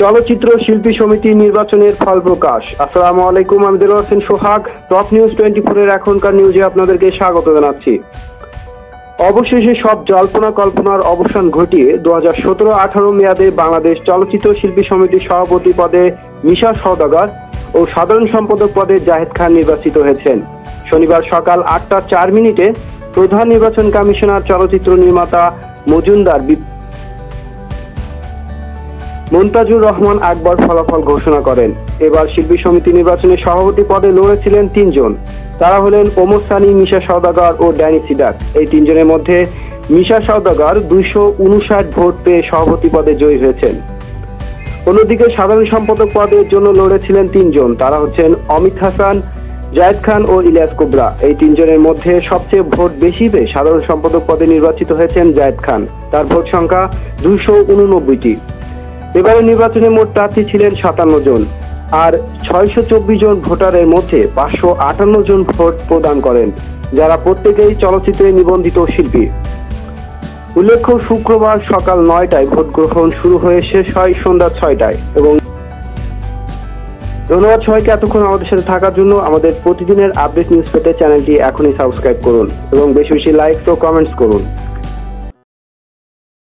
চলচ্চিত্র শিল্পী সমিতি নির্বাচনের ফল প্রকাশ। আসসালামু আলাইকুম, আমি Delwar Hossain Sohag. Top news twenty ফোরের এখনকার নিউজে আপনাদেরকে স্বাগত জানাচ্ছি। অবশেষে সব জল্পনা কল্পনার অবসান ঘটিয়ে দু হাজার সতেরো আঠারো মেয়াদে বাংলাদেশ চলচ্চিত্র শিল্পী সমিতির সভাপতি পদে মিশা সওদাগর ও সাধারণ সম্পাদক পদে জাহেদ খান নির্বাচিত হয়েছেন। শনিবার সকাল আটটা চার মিনিটে প্রধান নির্বাচন কমিশনার চলচ্চিত্র নির্মাতা মজুমদার মুনতাজুর রহমান আকবর ফলাফল ঘোষণা করেন। এবার শিল্পী সমিতি নির্বাচনে সভাপতি পদে লড়েছিলেন তিনজন। তারা হলেন ওমর সানি, মিশা সওদাগর ও ড্যানি সিডাক। এই তিনজনের মধ্যে মিশা সওদাগর দুইশো উনষাট ভোট পেয়ে সভাপতি পদে জয়ী হয়েছেন। অন্যদিকে সাধারণ সম্পাদক পদের জন্য লড়েছিলেন তিনজন। তারা হচ্ছেন অমিত হাসান, জায়েদ খান ও ইলিয়াস কুবরা। এই তিনজনের মধ্যে সবচেয়ে ভোট বেশি পেয়ে সাধারণ সম্পাদক পদে নির্বাচিত হয়েছেন জায়েদ খান। তার ভোট সংখ্যা দুইশো উননব্বইটি। এবারে নির্বাচনে মোট প্রার্থী ছিলেন সাতান্ন জন। আর ছয়শো চব্বিশ জন ভোটারের মধ্যে পাঁচশো আটান্ন জন ভোট প্রদান করেন, যারা প্রত্যেকেই চলচ্চিত্রে নিবন্ধিত শিল্পী। উল্লেখ্য, শুক্রবার সকাল নয়টায় ভোট গ্রহণ শুরু হয়ে শেষ হয় সন্ধ্যা ছয়টায় এবং ধন্যবাদ সবাইকে এতক্ষণ আমাদের সাথে থাকার জন্য। আমাদের প্রতিদিনের আপডেট নিউজ পেতে চ্যানেলটি এখনই সাবস্ক্রাইব করুন এবং বেশি বেশি লাইক ও কমেন্টস করুন।